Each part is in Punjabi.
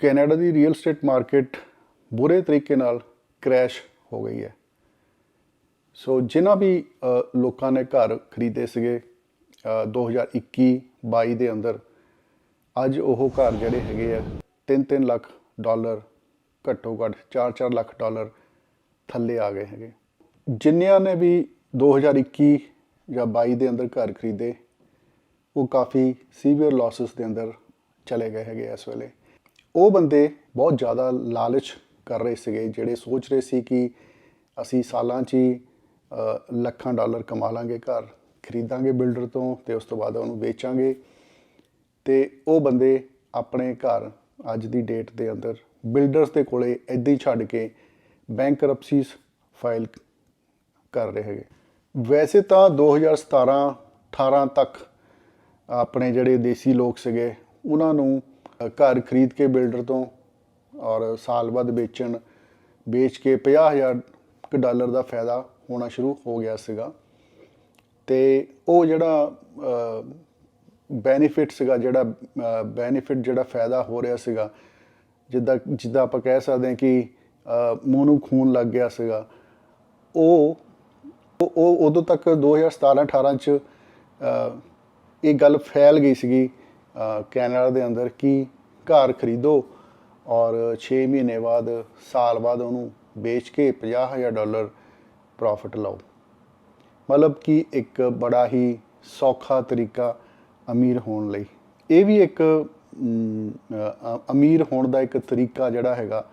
ਕੈਨੇਡਾ ਦੀ ਰੀਅਲ ਏਸਟੇਟ ਮਾਰਕੀਟ ਬੁਰੇ ਤਰੀਕੇ ਨਾਲ ਕ੍ਰੈਸ਼ ਹੋ ਗਈ ਹੈ। ਸੋ ਜਿਨ੍ਹਾਂ ਵੀ ਲੋਕਾਂ ਨੇ ਘਰ ਖਰੀਦੇ ਸੀਗੇ ਅ, 2021 22 ਦੇ ਅੰਦਰ ਅੱਜ ਉਹ ਘਰ ਜਿਹੜੇ ਹੈਗੇ ਆ 3-3 ਲੱਖ ਡਾਲਰ ਘੱਟੋ ਘੱਟ 4-4 ਲੱਖ ਡਾਲਰ ਥੱਲੇ ਆ ਗਏ ਹੈਗੇ। ਜਿੰਨਿਆਂ ਨੇ ਵੀ 2021 ਜਾਂ 22 ਦੇ ਅੰਦਰ ਘਰ ਖਰੀਦੇ ਉਹ ਕਾਫੀ ਸੀਵੀਅਰ ਲਾਸਸ ਦੇ ਅੰਦਰ ਚਲੇ ਗਏ ਹੈਗੇ ਇਸ ਵੇਲੇ। ਉਹ ਬੰਦੇ ਬਹੁਤ ਜ਼ਿਆਦਾ ਲਾਲਚ ਕਰ ਰਹੇ ਸੀਗੇ, ਜਿਹੜੇ ਸੋਚ ਰਹੇ ਸੀ ਕਿ ਅਸੀਂ ਸਾਲਾਂ 'ਚ ਹੀ ਲੱਖਾਂ ਡਾਲਰ ਕਮਾ ਲਾਂਗੇ ਘਰ, ਖਰੀਦਾਂਗੇ ਬਿਲਡਰ ਤੋਂ ਤੇ ਉਸ ਤੋਂ ਬਾਅਦ ਉਹਨੂੰ ਵੇਚਾਂਗੇ। ਤੇ ਉਹ ਬੰਦੇ ਆਪਣੇ ਘਰ ਅੱਜ ਦੀ ਡੇਟ ਦੇ ਅੰਦਰ ਬਿਲਡਰਸ ਦੇ ਕੋਲੇ ਏਦਾਂ ਹੀ ਛੱਡ ਕੇ ਬੈਂਕਰਪਸੀਸ ਫਾਈਲ ਕਰ ਰਹੇ ਹੈਗੇ। ਵੈਸੇ ਤਾਂ 2017 18 ਤੱਕ ਆਪਣੇ ਜਿਹੜੇ ਦੇਸੀ ਲੋਕ ਸੀਗੇ, ਉਹਨਾਂ ਨੂੰ ਘਰ ਖਰੀਦ ਕੇ ਬਿਲਡਰ ਤੋਂ ਔਰ ਸਾਲ ਬਾਅਦ ਵੇਚਣ, ਵੇਚ ਕੇ 50000 ਕੁ ਡਾਲਰ ਦਾ ਫਾਇਦਾ ਹੋਣਾ ਸ਼ੁਰੂ ਹੋ ਗਿਆ ਸੀਗਾ। ਤੇ ਉਹ ਜਿਹੜਾ ਬੈਨੀਫਿਟ ਸੀਗਾ, ਜਿਹੜਾ ਬੈਨੀਫਿਟ ਜਿਹੜਾ ਫਾਇਦਾ ਹੋ ਰਿਹਾ ਸੀਗਾ, ਜਿੱਦਾਂ ਜਿੱਦਾਂ ਆਪਾਂ ਕਹਿ ਸਕਦੇ ਹਾਂ ਕਿ ਮੂੰਹ ਨੂੰ ਖੂਨ ਲੱਗ ਗਿਆ ਸੀਗਾ, ਉਹ, ਉਹ- ਉਦੋਂ ਤੱਕ 2017 18 ਚ ਇਹ ਗੱਲ ਫੈਲ ਗਈ ਸੀਗੀ ਕੈਨੇਡਾ ਦੇ ਅੰਦਰ ਕਿ ਘਰ ਖਰੀਦੋ ਔਰ 6 ਮਹੀਨੇ ਬਾਅਦ, ਸਾਲ ਬਾਅਦ ਉਹਨੂੰ ਵੇਚ ਕੇ 50000 ਡਾਲਰ ਪ੍ਰੋਫਿਟ ਲਓ। ਮਤਲਬ ਕਿ ਇੱਕ ਬੜਾ ਹੀ ਸੌਖਾ ਤਰੀਕਾ ਅਮੀਰ ਹੋਣ ਲਈ। ਇਹ ਵੀ ਇੱਕ ਅਮੀਰ ਹੋਣ ਦਾ ਇੱਕ ਤਰੀਕਾ ਜਿਹੜਾ ਹੈਗਾ,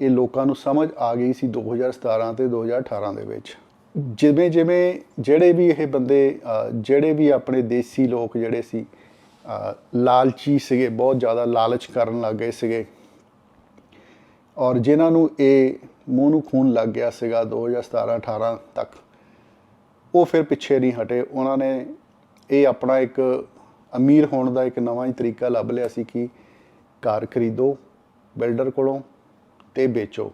ਇਹ ਲੋਕਾਂ ਨੂੰ ਸਮਝ ਆ ਗਈ ਸੀ 2017 ਤੇ 2018 ਦੇ ਵਿੱਚ। ਜਿਵੇਂ ਜਿਵੇਂ ਜਿਹੜੇ ਵੀ ਇਹ ਬੰਦੇ ਜਿਹੜੇ ਵੀ ਆਪਣੇ ਦੇਸੀ ਲੋਕ ਜਿਹੜੇ ਸੀ ਲਾਲਚੀ ਸੀਗੇ, ਬਹੁਤ ਜ਼ਿਆਦਾ ਲਾਲਚ ਕਰਨ ਲੱਗ ਗਏ ਸੀਗੇ। ਔਰ ਜਿਨ੍ਹਾਂ ਨੂੰ ਇਹ ਮੂੰਹ ਨੂੰ ਖੂਨ ਲੱਗ ਗਿਆ ਸੀਗਾ 2017 18 ਤੱਕ, ਉਹ ਫਿਰ ਪਿੱਛੇ ਨਹੀਂ ਹਟੇ। ਉਹਨਾਂ ਨੇ ਇਹ ਆਪਣਾ ਇੱਕ ਅਮੀਰ ਹੋਣ ਦਾ ਇੱਕ ਨਵਾਂ ਹੀ ਤਰੀਕਾ ਲੱਭ ਲਿਆ ਸੀ ਕਿ ਘਰ ਖਰੀਦੋ, ਬਿਲਡਰ ਕੋਲੋਂ ਤੇ ਵੇਚੋ।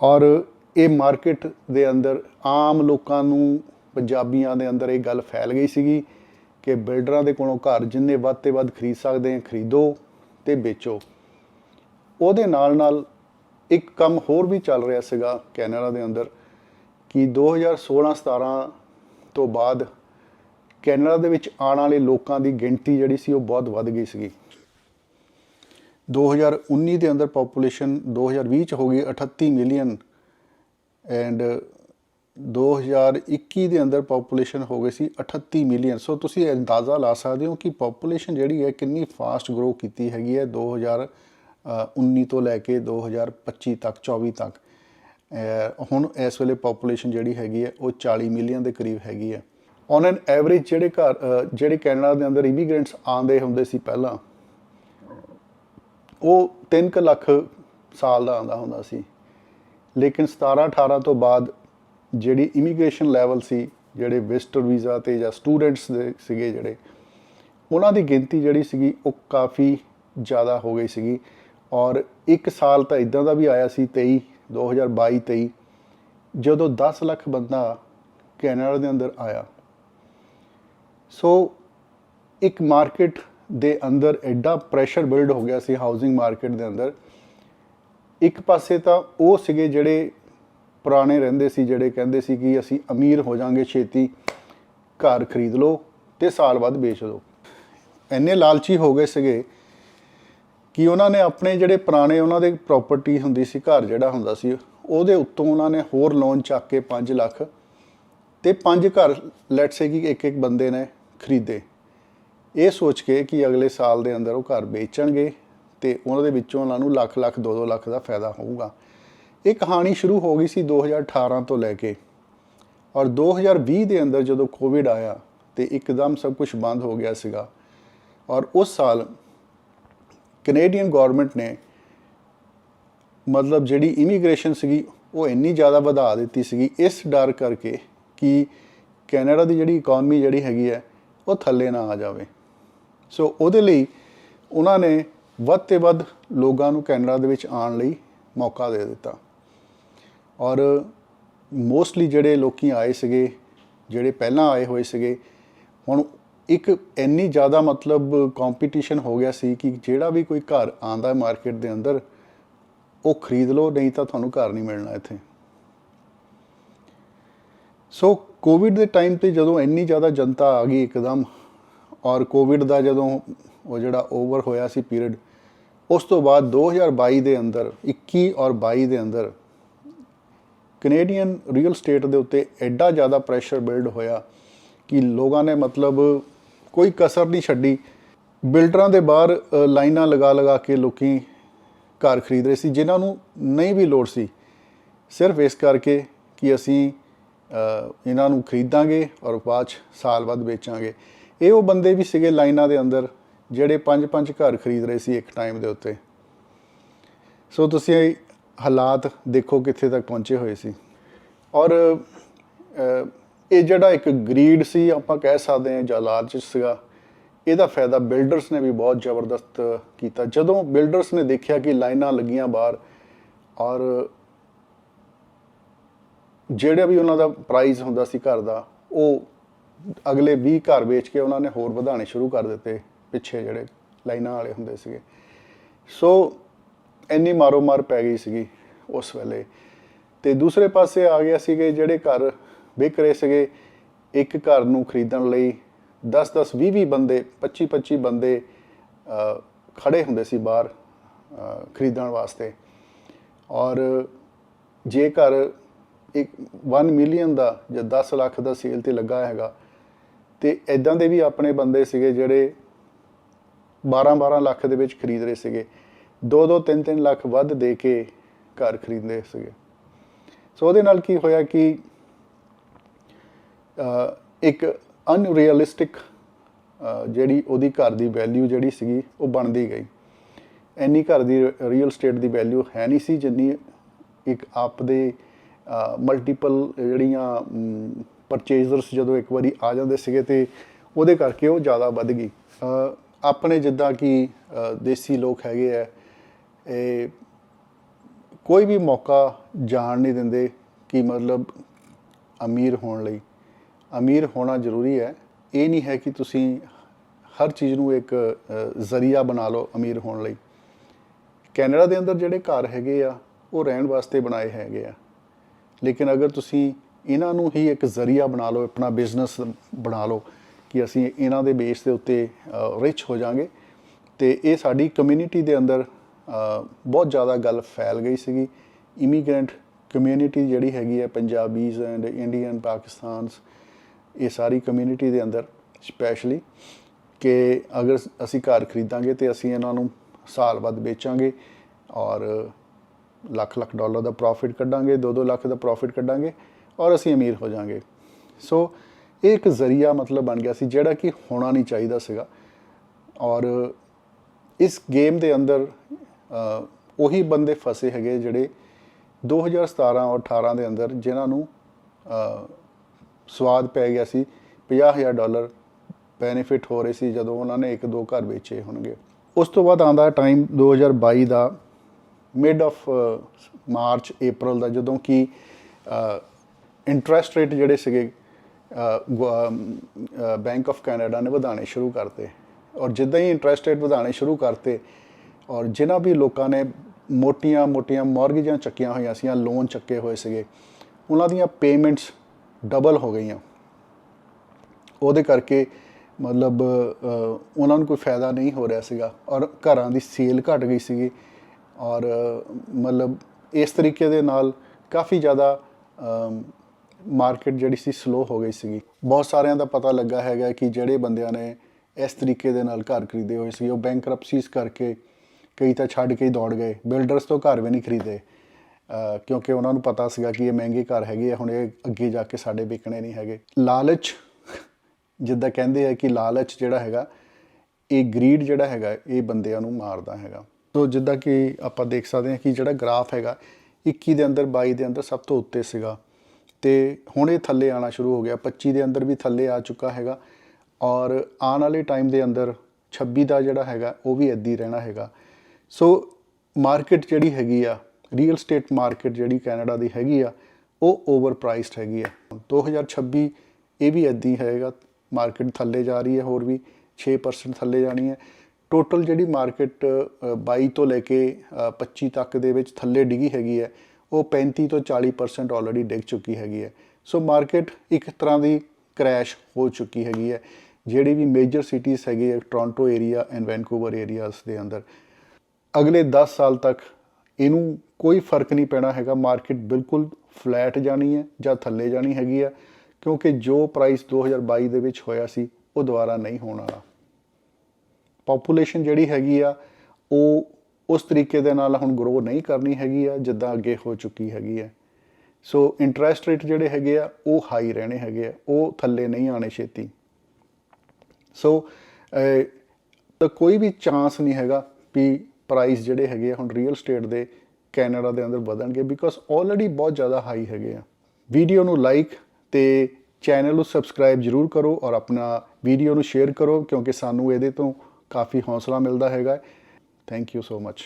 ਔਰ ਇਹ ਮਾਰਕੀਟ ਦੇ ਅੰਦਰ ਆਮ ਲੋਕਾਂ ਨੂੰ, ਪੰਜਾਬੀਆਂ ਦੇ ਅੰਦਰ ਇਹ ਗੱਲ ਫੈਲ ਗਈ ਸੀਗੀ ਕਿ ਬਿਲਡਰਾਂ ਦੇ ਕੋਲੋਂ ਘਰ ਜਿੰਨੇ ਵੱਧ ਤੇ ਵੱਧ ਖਰੀਦ ਸਕਦੇ ਆ, ਖਰੀਦੋ ਤੇ ਵੇਚੋ। ਉਹਦੇ ਨਾਲ ਨਾਲ ਇੱਕ ਕੰਮ ਹੋਰ ਵੀ ਚੱਲ ਰਿਹਾ ਸੀਗਾ ਕੈਨੇਡਾ ਦੇ ਅੰਦਰ ਕਿ 2016-17 ਤੋਂ ਬਾਅਦ ਕੈਨੇਡਾ ਦੇ ਵਿੱਚ ਆਉਣ ਵਾਲੇ ਲੋਕਾਂ ਦੀ ਗਿਣਤੀ ਜਿਹੜੀ ਸੀ ਉਹ ਬਹੁਤ ਵੱਧ ਗਈ ਸੀਗੀ। 2019 ਦੇ ਅੰਦਰ ਪੋਪੂਲੇਸ਼ਨ 2020 ਚ ਹੋ ਗਈ 38 ਮਿਲੀਅਨ ਐਂਡ 2021 ਦੇ ਅੰਦਰ ਪੋਪੂਲੇਸ਼ਨ ਹੋ ਗਈ ਸੀ 38 ਮਿਲੀਅਨ ਸੋ ਤੁਸੀਂ ਅੰਦਾਜ਼ਾ ਲਾ ਸਕਦੇ ਹੋ ਕਿ ਪੋਪੂਲੇਸ਼ਨ ਜਿਹੜੀ ਹੈ ਕਿੰਨੀ ਫਾਸਟ ਗਰੋ ਕੀਤੀ ਹੈਗੀ ਹੈ 2019 ਤੋਂ ਲੈ ਕੇ 2025 ਤੱਕ 24 ਤੱਕ। ਹੁਣ ਇਸ ਵੇਲੇ ਪੋਪੂਲੇਸ਼ਨ ਜਿਹੜੀ ਹੈਗੀ ਹੈ ਉਹ 40 ਮਿਲੀਅਨ ਦੇ ਕਰੀਬ ਹੈਗੀ ਹੈ। ਔਨ ਐਨ ਐਵਰੇਜ ਜਿਹੜੇ ਘਰ ਜਿਹੜੇ ਕੈਨੇਡਾ ਦੇ ਅੰਦਰ ਇਮੀਗ੍ਰੈਂਟਸ ਆਉਂਦੇ ਹੁੰਦੇ ਸੀ ਪਹਿਲਾਂ, ਉਹ 3 ਲੱਖ ਸਾਲ ਦਾ ਆਉਂਦਾ ਹੁੰਦਾ ਸੀ। ਲੇਕਿਨ 17 18 ਤੋਂ ਬਾਅਦ ਜਿਹੜੀ ਇਮੀਗ੍ਰੇਸ਼ਨ ਲੈਵਲ ਸੀ, ਜਿਹੜੇ ਵਿਜ਼ਟਰ ਵੀਜ਼ਾ ਤੇ ਜਾਂ ਸਟੂਡੈਂਟਸ ਦੇ ਸੀਗੇ ਜਿਹੜੇ, ਉਹਨਾਂ ਦੀ ਗਿਣਤੀ ਜਿਹੜੀ ਸੀਗੀ ਉਹ ਕਾਫੀ ਜ਼ਿਆਦਾ ਹੋ ਗਈ ਸੀਗੀ। ਔਰ ਇੱਕ ਸਾਲ ਤਾਂ ਇਦਾਂ ਦਾ ਵੀ ਆਇਆ ਸੀ 23 2022 23 ਜਦੋਂ 10 ਲੱਖ ਬੰਦਾ ਕੈਨੇਡਾ ਦੇ ਅੰਦਰ ਆਇਆ। ਸੋ ਇੱਕ ਮਾਰਕੀਟ ਦੇ ਅੰਦਰ ਐਡਾ ਪ੍ਰੈਸ਼ਰ ਬਿਲਡ ਹੋ ਗਿਆ ਸੀ ਹਾਊਸਿੰਗ ਮਾਰਕੀਟ ਦੇ ਅੰਦਰ। ਇੱਕ ਪਾਸੇ ਤਾਂ ਉਹ ਸੀਗੇ ਜਿਹੜੇ ਪੁਰਾਣੇ ਰਹਿੰਦੇ ਸੀ ਜਿਹੜੇ ਕਹਿੰਦੇ ਸੀ ਕਿ ਅਸੀਂ ਅਮੀਰ ਹੋ ਜਾਾਂਗੇ, ਛੇਤੀ ਘਰ ਖਰੀਦ ਲਓ ਤੇ ਸਾਲ ਬਾਅਦ ਵੇਚ ਦਿਓ ਇੰਨੇ ਲਾਲਚੀ ਹੋ ਗਏ ਸੀਗੇ ਕਿ ਉਹਨਾਂ ਨੇ ਆਪਣੇ ਜਿਹੜੇ ਪੁਰਾਣੇ ਉਹਨਾਂ ਦੇ ਪ੍ਰਾਪਰਟੀ ਹੁੰਦੀ ਸੀ, ਘਰ ਜਿਹੜਾ ਹੁੰਦਾ ਸੀ, ਉਹਦੇ ਉੱਤੋਂ ਉਹਨਾਂ ਨੇ ਹੋਰ ਲੋਨ ਚੱਕ ਕੇ 5 ਲੱਖ ਤੇ ਪੰਜ ਘਰ ਲੈਟਸ ਸੇ ਕਿ ਇੱਕ ਇੱਕ ਬੰਦੇ ਨੇ ਖਰੀਦੇ। ਇਹ ਸੋਚ ਕੇ ਕਿ ਅਗਲੇ ਸਾਲ ਦੇ ਅੰਦਰ ਉਹ ਘਰ ਵੇਚਣਗੇ ਤੇ ਉਹਨਾਂ ਦੇ ਵਿੱਚੋਂ ਉਹਨਾਂ ਨੂੰ ਲੱਖ ਲੱਖ 2-2 ਲੱਖ ਦਾ ਫਾਇਦਾ ਹੋਊਗਾ। ਇਹ ਕਹਾਣੀ ਸ਼ੁਰੂ ਹੋ ਗਈ ਸੀ 2018 ਤੋਂ ਲੈ ਕੇ। ਔਰ 2020 ਦੇ ਅੰਦਰ ਜਦੋਂ ਕੋਵਿਡ ਆਇਆ ਤੇ ਇੱਕਦਮ ਸਭ ਕੁਝ ਬੰਦ ਹੋ ਗਿਆ ਸੀਗਾ। ਔਰ ਉਸ ਸਾਲ ਕੈਨੇਡੀਅਨ ਗਵਰਨਮੈਂਟ ਨੇ ਮਤਲਬ ਜਿਹੜੀ ਇਮੀਗ੍ਰੇਸ਼ਨ ਸੀਗੀ, ਉਹ ਇੰਨੀ ਜ਼ਿਆਦਾ ਵਧਾ ਦਿੱਤੀ ਸੀਗੀ। ਇਸ ਡਰ ਕਰਕੇ ਕਿ ਕੈਨੇਡਾ ਦੀ ਜਿਹੜੀ ਇਕਨੋਮੀ ਜਿਹੜੀ ਹੈਗੀ ਹੈ, ਉਹ ਥੱਲੇ ਨਾ ਆ ਜਾਵੇ। ਸੋ ਉਹਦੇ ਲਈ ਉਹਨਾਂ ਨੇ ਵੱਧ ਤੇ ਵੱਧ ਲੋਕਾਂ ਨੂੰ ਕੈਨੇਡਾ ਦੇ ਵਿੱਚ ਆਉਣ ਲਈ ਮੌਕਾ ਦੇ ਦਿੱਤਾ। ਔਰ ਮੋਸਟਲੀ ਜਿਹੜੇ ਲੋਕੀ ਆਏ ਸੀਗੇ, ਜਿਹੜੇ ਪਹਿਲਾਂ ਆਏ ਹੋਏ ਸੀਗੇ, ਹੁਣ ਇੱਕ ਇੰਨੀ ਜ਼ਿਆਦਾ ਮਤਲਬ ਕੰਪੀਟੀਸ਼ਨ ਹੋ ਗਿਆ ਸੀ ਕਿ ਜਿਹੜਾ ਵੀ ਕੋਈ ਘਰ ਆਂਦਾ ਮਾਰਕੀਟ ਦੇ ਅੰਦਰ, ਉਹ ਖਰੀਦ ਲਓ, ਨਹੀਂ ਤਾਂ ਤੁਹਾਨੂੰ ਘਰ ਨਹੀਂ ਮਿਲਣਾ ਇੱਥੇ। ਸੋ ਕੋਵਿਡ ਦੇ ਟਾਈਮ ਤੇ ਜਦੋਂ ਇੰਨੀ ਜ਼ਿਆਦਾ ਜਨਤਾ ਆ ਗਈ ਇੱਕਦਮ, ਔਰ ਕੋਵਿਡ ਦਾ ਜਦੋਂ ਉਹ ਜਿਹੜਾ ਓਵਰ ਹੋਇਆ ਸੀ ਪੀਰੀਅਡ ਉਸ ਤੋਂ ਬਾਅਦ 2022 ਦੇ ਅੰਦਰ 21 ਔਰ 22 ਦੇ ਅੰਦਰ ਕੈਨੇਡੀਅਨ ਰੀਅਲ ਸਟੇਟ ਦੇ ਉੱਤੇ ਐਡਾ ਜ਼ਿਆਦਾ ਪ੍ਰੈਸ਼ਰ ਬਿਲਡ ਹੋਇਆ ਕਿ ਲੋਕਾਂ ਨੇ ਮਤਲਬ ਕੋਈ ਕਸਰ ਨਹੀਂ ਛੱਡੀ। ਬਿਲਡਰਾਂ ਦੇ ਬਾਹਰ ਲਾਈਨਾਂ ਲਗਾ ਲਗਾ ਕੇ ਲੋਕੀ ਘਰ ਖਰੀਦ ਰਹੇ ਸੀ, ਜਿਨ੍ਹਾਂ ਨੂੰ ਨਹੀਂ ਵੀ ਲੋੜ ਸੀ। ਸਿਰਫ ਇਸ ਕਰਕੇ ਕਿ ਅਸੀਂ ਇਹਨਾਂ ਨੂੰ ਖਰੀਦਾਂਗੇ ਔਰ ਬਾਅਦ 'ਚ ਸਾਲ ਬਾਅਦ ਵੇਚਾਂਗੇ। ਇਹ ਉਹ ਬੰਦੇ ਵੀ ਸੀਗੇ ਲਾਈਨਾਂ ਦੇ ਅੰਦਰ, ਜਿਹੜੇ ਪੰਜ ਪੰਜ ਘਰ ਖਰੀਦ ਰਹੇ ਸੀ ਇੱਕ ਟਾਈਮ ਦੇ ਉੱਤੇ। ਸੋ ਤੁਸੀਂ ਹਾਲਾਤ ਦੇਖੋ ਕਿੱਥੇ ਤੱਕ ਪਹੁੰਚੇ ਹੋਏ ਸੀ। ਔਰ ਇਹ ਜਿਹੜਾ ਇੱਕ ਗਰੀਡ ਸੀ ਆਪਾਂ ਕਹਿ ਸਕਦੇ ਹਾਂ ਜਾਂ ਲਾਲਚ ਸੀਗਾ, ਇਹਦਾ ਫਾਇਦਾ ਬਿਲਡਰਸ ਨੇ ਵੀ ਬਹੁਤ ਜ਼ਬਰਦਸਤ ਕੀਤਾ। ਜਦੋਂ ਬਿਲਡਰਸ ਨੇ ਦੇਖਿਆ ਕਿ ਲਾਈਨਾਂ ਲੱਗੀਆਂ ਬਾਹਰ, ਔਰ ਜਿਹੜਾ ਵੀ ਉਹਨਾਂ ਦਾ ਪ੍ਰਾਈਸ ਹੁੰਦਾ ਸੀ ਘਰ ਦਾ, ਉਹ ਅਗਲੇ 20 ਘਰ ਵੇਚ ਕੇ ਉਹਨਾਂ ਨੇ ਹੋਰ ਵਧਾਣੇ ਸ਼ੁਰੂ ਕਰ ਦਿੱਤੇ ਪਿੱਛੇ ਜਿਹੜੇ ਲਾਈਨਾਂ ਵਾਲੇ ਹੁੰਦੇ ਸੀਗੇ। ਸੋ ਇੰਨੀ ਮਾਰੋ ਮਾਰ ਪੈ ਗਈ ਸੀਗੀ ਉਸ ਵੇਲੇ। ਤੇ ਦੂਸਰੇ ਪਾਸੇ ਆ ਗਿਆ ਸੀਗੇ ਜਿਹੜੇ ਘਰ ਵਿਕ ਰਹੇ ਸੀਗੇ। ਇੱਕ ਘਰ ਨੂੰ ਖਰੀਦਣ ਲਈ 10 10 20 20 ਬੰਦੇ 25 25 ਬੰਦੇ ਅਹ, ਖੜੇ ਹੁੰਦੇ ਸੀ ਬਾਹਰ ਖਰੀਦਣ ਵਾਸਤੇ। ਔਰ ਜੇ ਘਰ ਇੱਕ 1 ਮਿਲੀਅਨ ਦਾ ਜਾਂ 10 ਲੱਖ ਦਾ ਸੇਲ ਤੇ ਲੱਗਾ ਹੈਗਾ ਤੇ ਐਦਾਂ ਦੇ ਵੀ ਆਪਣੇ ਬੰਦੇ ਸੀਗੇ ਜਿਹੜੇ 12 12 ਲੱਖ ਦੇ ਵਿੱਚ ਖਰੀਦ ਰਹੇ ਸੀਗੇ। 2 2 3 3 ਲੱਖ ਵੱਧ ਦੇ ਕੇ ਘਰ ਖਰੀਦਦੇ ਸੀਗੇ। ਸੋ ਉਹਦੇ ਨਾਲ ਕੀ ਹੋਇਆ ਕਿ ਇੱਕ ਅਨਰੀਅਲਿਸਟਿਕ ਜਿਹੜੀ ਉਹਦੀ ਘਰ ਦੀ ਵੈਲਿਊ ਜਿਹੜੀ ਸੀਗੀ, ਉਹ ਬਣਦੀ ਗਈ। ਇੰਨੀ ਘਰ ਦੀ ਰੀਅਲ ਸਟੇਟ ਦੀ ਵੈਲਿਊ ਹੈ ਨਹੀਂ ਸੀ, ਜਿੰਨੀ ਇੱਕ ਆਪ ਦੇ ਮਲਟੀਪਲ ਜਿਹੜੀਆਂ ਪਰਚੇਜ਼ਰਸ ਜਦੋਂ ਇੱਕ ਵਾਰੀ ਆ ਜਾਂਦੇ ਸੀਗੇ ਤੇ ਉਹਦੇ ਕਰਕੇ ਉਹ ਜ਼ਿਆਦਾ ਵੱਧ ਗਈ। ਆਪਣੇ ਜਿੱਦਾਂ ਕਿ ਦੇਸੀ ਲੋਕ ਹੈਗੇ ਆ ਇਹ ਕੋਈ ਵੀ ਮੌਕਾ ਜਾਣ ਨਹੀਂ ਦਿੰਦੇ ਕਿ ਮਤਲਬ ਅਮੀਰ ਹੋਣ ਲਈ। ਅਮੀਰ ਹੋਣਾ ਜ਼ਰੂਰੀ ਹੈ। ਇਹ ਨਹੀਂ ਹੈ ਕਿ ਤੁਸੀਂ ਹਰ ਚੀਜ਼ ਨੂੰ ਇੱਕ ਜ਼ਰੀਆ ਬਣਾ ਲਓ ਅਮੀਰ ਹੋਣ ਲਈ। ਕੈਨੇਡਾ ਦੇ ਅੰਦਰ ਜਿਹੜੇ ਘਰ ਹੈਗੇ ਆ, ਉਹ ਰਹਿਣ ਵਾਸਤੇ ਬਣਾਏ ਹੈਗੇ ਆ। ਲੇਕਿਨ ਅਗਰ ਤੁਸੀਂ ਇਹਨਾਂ ਨੂੰ ਹੀ ਇੱਕ ਜ਼ਰੀਆ ਬਣਾ ਲਓ, ਆਪਣਾ ਬਿਜ਼ਨਸ ਬਣਾ ਲਓ ਕਿ ਅਸੀਂ ਇਹਨਾਂ ਦੇ ਬੇਸ ਦੇ ਉੱਤੇ ਰਿਚ ਹੋ ਜਾਾਂਗੇ ਤੇ ਇਹ ਸਾਡੀ ਕਮਿਊਨਿਟੀ ਦੇ ਅੰਦਰ ਬਹੁਤ ਜ਼ਿਆਦਾ ਗੱਲ ਫੈਲ ਗਈ ਸੀਗੀ। ਇਮੀਗ੍ਰੈਂਟ ਕਮਿਊਨਿਟੀ ਜਿਹੜੀ ਹੈਗੀ ਹੈ ਪੰਜਾਬੀਜ਼ ਐਂਡ ਇੰਡੀਅਨ ਪਾਕਿਸਤਾਨਸ ਇਹ ਸਾਰੀ ਕਮਿਊਨਿਟੀ ਦੇ ਅੰਦਰ ਸਪੈਸ਼ਲੀ ਕਿ ਅਗਰ ਅਸੀਂ ਘਰ ਖਰੀਦਾਂਗੇ ਤੇ ਅਸੀਂ ਇਹਨਾਂ ਨੂੰ ਸਾਲ ਬਾਅਦ ਵੇਚਾਂਗੇ ਔਰ ਲੱਖ ਲੱਖ ਡਾਲਰ ਦਾ ਪ੍ਰੋਫਿਟ ਕੱਢਾਂਗੇ 2-2 ਲੱਖ ਦਾ ਪ੍ਰੋਫਿਟ ਕੱਢਾਂਗੇ ਔਰ ਅਸੀਂ ਅਮੀਰ ਹੋ ਜਾਾਂਗੇ। ਸੋ ਇਹ ਇੱਕ ਜ਼ਰੀਆ ਮਤਲਬ ਬਣ ਗਿਆ ਸੀ ਜਿਹੜਾ ਕਿ ਹੋਣਾ ਨਹੀਂ ਚਾਹੀਦਾ ਸੀਗਾ। ਔਰ ਇਸ ਗੇਮ ਦੇ ਅੰਦਰ ਉਹੀ ਬੰਦੇ ਫਸੇ ਹੈਗੇ ਜਿਹੜੇ 2017 ਔਰ 18 ਦੇ ਅੰਦਰ ਜਿਨ੍ਹਾਂ ਨੂੰ ਸਵਾਦ ਪੈ ਗਿਆ ਸੀ 50000 ਡਾਲਰ ਬੈਨੀਫਿਟ ਹੋ ਰਹੇ ਸੀ ਜਦੋਂ ਉਹਨਾਂ ਨੇ ਇੱਕ ਦੋ ਘਰ ਵੇਚੇ ਹੋਣਗੇ। ਉਸ ਤੋਂ ਬਾਅਦ ਆਂਦਾ ਟਾਈਮ 2022 ਦਾ ਮਿਡ ਆਫ ਮਾਰਚ, April ਦਾ, ਜਦੋਂ ਕਿ ਇੰਟਰਸਟ ਰੇਟ ਜਿਹੜੇ ਸੀਗੇ ਬੈਂਕ ਆਫ ਕੈਨੇਡਾ ਨੇ ਵਧਾਣੇ ਸ਼ੁਰੂ ਕਰਤੇ। ਔਰ ਜਿੱਦਾਂ ਹੀ ਇੰਟਰਸਟ ਰੇਟ ਵਧਾਣੇ ਸ਼ੁਰੂ ਕਰਤੇ ਔਰ ਜਿਨ੍ਹਾਂ ਵੀ ਲੋਕਾਂ ਨੇ ਮੋਟੀਆਂ ਮੋਟੀਆਂ ਮਾਰਗੇਜਾਂ ਚੱਕੀਆਂ ਹੋਈਆਂ ਸੀ ਜਾਂ ਲੋਨ ਚੱਕੇ ਹੋਏ ਸੀਗੇ, ਉਹਨਾਂ ਦੀਆਂ ਪੇਮੈਂਟਸ ਡਬਲ ਹੋ ਗਈਆਂ। ਉਹਦੇ ਕਰਕੇ ਮਤਲਬ ਉਹਨਾਂ ਨੂੰ ਕੋਈ ਫਾਇਦਾ ਨਹੀਂ ਹੋ ਰਿਹਾ ਸੀਗਾ ਔਰ ਘਰਾਂ ਦੀ ਸੇਲ ਘਟ ਗਈ ਸੀਗੀ ਔਰ, ਮਤਲਬ ਇਸ ਤਰੀਕੇ ਦੇ ਨਾਲ ਕਾਫੀ ਜ਼ਿਆਦਾ ਮਾਰਕੀਟ ਜਿਹੜੀ ਸੀ ਸਲੋ ਹੋ ਗਈ ਸੀਗੀ। ਬਹੁਤ ਸਾਰਿਆਂ ਦਾ ਪਤਾ ਲੱਗਾ ਹੈਗਾ ਕਿ ਜਿਹੜੇ ਬੰਦਿਆਂ ਨੇ ਇਸ ਤਰੀਕੇ ਦੇ ਨਾਲ ਘਰ ਖਰੀਦੇ ਹੋਏ ਸੀ ਉਹ ਬੈਂਕਰਪਸੀਸ ਕਰਕੇ ਕਈ ਤਾਂ ਛੱਡ ਕੇ ਹੀ ਦੌੜ ਗਏ। ਬਿਲਡਰਸ ਤੋਂ ਘਰ ਵੀ ਨਹੀਂ ਖਰੀਦੇ। ਕਿਉਂਕਿ ਉਹਨਾਂ ਨੂੰ ਪਤਾ ਸੀਗਾ ਕਿ ਇਹ ਮਹਿੰਗੇ ਘਰ ਹੈਗੇ ਆ, ਹੁਣ ਇਹ ਅੱਗੇ ਜਾ ਕੇ ਸਾਡੇ ਵਿਕਣੇ ਨਹੀਂ ਹੈਗੇ। ਲਾਲਚ, ਜਿੱਦਾਂ ਕਹਿੰਦੇ ਆ ਕਿ ਲਾਲਚ ਜਿਹੜਾ ਹੈਗਾ, ਇਹ ਗਰੀਡ ਜਿਹੜਾ ਹੈਗਾ, ਇਹ ਬੰਦਿਆਂ ਨੂੰ ਮਾਰਦਾ ਹੈਗਾ। ਸੋ ਜਿੱਦਾਂ ਕਿ ਆਪਾਂ ਦੇਖ ਸਕਦੇ ਹਾਂ ਕਿ ਜਿਹੜਾ ਗ੍ਰਾਫ ਹੈਗਾ 21 ਦੇ ਅੰਦਰ 22 ਦੇ ਅੰਦਰ ਸਭ ਤੋਂ ਉੱਤੇ ਸੀਗਾ। ਤੇ ਹੁਣ ਇਹ ਥੱਲੇ ਆਣਾ ਸ਼ੁਰੂ ਹੋ ਗਿਆ। 25 ਦੇ ਅੰਦਰ ਵੀ ਥੱਲੇ ਆ ਚੁੱਕਾ ਹੈਗਾ। ਔਰ ਆਉਣ ਵਾਲੇ ਟਾਈਮ ਦੇ ਅੰਦਰ 26 ਦਾ ਜਿਹੜਾ ਹੈਗਾ, ਉਹ ਵੀ ਇੱਦੀ ਰਹਿਣਾ ਹੈਗਾ। ਸੋ ਮਾਰਕੀਟ ਜਿਹੜੀ ਹੈਗੀ ਆ ਰੀਅਲ ਸਟੇਟ ਮਾਰਕੀਟ ਜਿਹੜੀ ਕੈਨੇਡਾ ਦੀ ਹੈਗੀ ਆ ਉਹ ਓਵਰ ਪ੍ਰਾਈਸਡ ਹੈਗੀ ਆ। 2026 ਇਹ ਵੀ ਇੱਦੀ ਹੈਗਾ ਮਾਰਕੀਟ ਥੱਲੇ ਜਾ ਰਹੀ ਹੈ ਹੋਰ ਵੀ 6% ਥੱਲੇ ਜਾਣੀ ਹੈ। ਟੋਟਲ ਜਿਹੜੀ ਮਾਰਕੀਟ 22 ਤੋਂ ਲੈ ਕੇ ਅ, 25 ਤੱਕ ਦੇ ਵਿੱਚ ਥੱਲੇ ਡਿੱਗੀ ਹੈਗੀ ਹੈ ਉਹ 35 ਤੋਂ 40% ਆਲਰੇਡੀ ਡਿੱਗ ਚੁੱਕੀ ਹੈਗੀ ਹੈ। ਸੋ ਮਾਰਕੀਟ ਇੱਕ ਤਰ੍ਹਾਂ ਦੀ ਕ੍ਰੈਸ਼ ਹੋ ਚੁੱਕੀ ਹੈਗੀ ਹੈ ਜਿਹੜੀ ਵੀ ਮੇਜਰ ਸਿਟੀਜ਼ ਹੈਗੀ ਹੈ Toronto area and Vancouver areas ਦੇ ਅੰਦਰ। ਅਗਲੇ 10 ਸਾਲ ਤੱਕ ਇਹਨੂੰ ਕੋਈ ਫ਼ਰਕ ਨਹੀਂ ਪੈਣਾ ਹੈਗਾ। ਮਾਰਕੀਟ ਬਿਲਕੁਲ ਫਲੈਟ ਜਾਣੀ ਹੈ ਜਾਂ ਥੱਲੇ ਜਾਣੀ ਹੈਗੀ ਆ ਕਿਉਂਕਿ ਜੋ ਪ੍ਰਾਈਸ 2022 ਦੇ ਵਿੱਚ ਹੋਇਆ ਸੀ, ਉਹ ਦੁਬਾਰਾ ਨਹੀਂ ਹੋਣ ਵਾਲਾ। ਪੋਪੂਲੇਸ਼ਨ ਜਿਹੜੀ ਹੈਗੀ ਆ, ਉਹ ਉਸ ਤਰੀਕੇ ਦੇ ਨਾਲ ਹੁਣ ਗਰੋ ਨਹੀਂ ਕਰਨੀ ਹੈਗੀ ਆ, ਜਿੱਦਾਂ ਅੱਗੇ ਹੋ ਚੁੱਕੀ ਹੈਗੀ ਆ ਸੋ ਇੰਟਰਸਟ ਰੇਟ ਜਿਹੜੇ ਹੈਗੇ ਆ, ਉਹ ਹਾਈ ਰਹਿਣੇ ਹੈਗੇ ਆ, ਉਹ ਥੱਲੇ ਨਹੀਂ ਆਣੇ ਛੇਤੀ। ਸੋ ਤਾਂ ਕੋਈ ਵੀ ਚਾਂਸ ਨਹੀਂ ਹੈਗਾ ਵੀ ਪ੍ਰਾਈਸ ਜਿਹੜੇ ਹੈਗੇ ਆ ਹੁਣ ਰੀਅਲ ਸਟੇਟ ਦੇ ਕੈਨੇਡਾ ਦੇ ਅੰਦਰ ਵਧਣਗੇ ਬਿਕੋਜ਼ ਆਲਰੇਡੀ ਬਹੁਤ ਜ਼ਿਆਦਾ ਹਾਈ ਹੈਗੇ ਆ। ਵੀਡੀਓ ਨੂੰ ਲਾਈਕ ਤੇ ਚੈਨਲ ਨੂੰ ਸਬਸਕ੍ਰਾਈਬ ਜਰੂਰ ਕਰੋ ਔਰ ਆਪਣਾ ਵੀਡੀਓ ਨੂੰ ਸ਼ੇਅਰ ਕਰੋ ਕਿਉਂਕਿ ਸਾਨੂੰ ਇਹਦੇ ਤੋਂ ਕਾਫੀ ਹੌਸਲਾ ਮਿਲਦਾ ਹੈਗਾ। Thank you so much